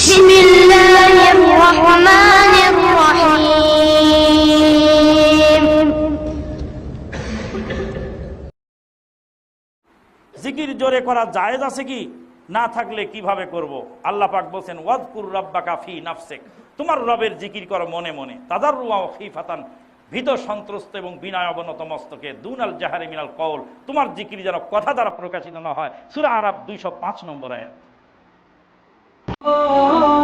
بسم الله الرحمن الرحيم জিকির জোরে করা জায়েজ আছে কি? না থাকলে কীভাবে করব? আল্লাহ পাক বলছেন, ওয়াজকুর রাব্বাকা ফি নাফসেক। তোমার রবের জিকির করো মনে মনে। তাদার রুয়া খিফাতান, ভীত, সন্ত্রস্ত এবং বিনয় অবনত মস্তকে, দুনাল জাহারে মিনাল কৌল তোমার জিকির যেন কথা দ্বারা প্রকাশিত না হয়। সুরা আরব দুইশো পাঁচ নম্বর আয়াত। Oh.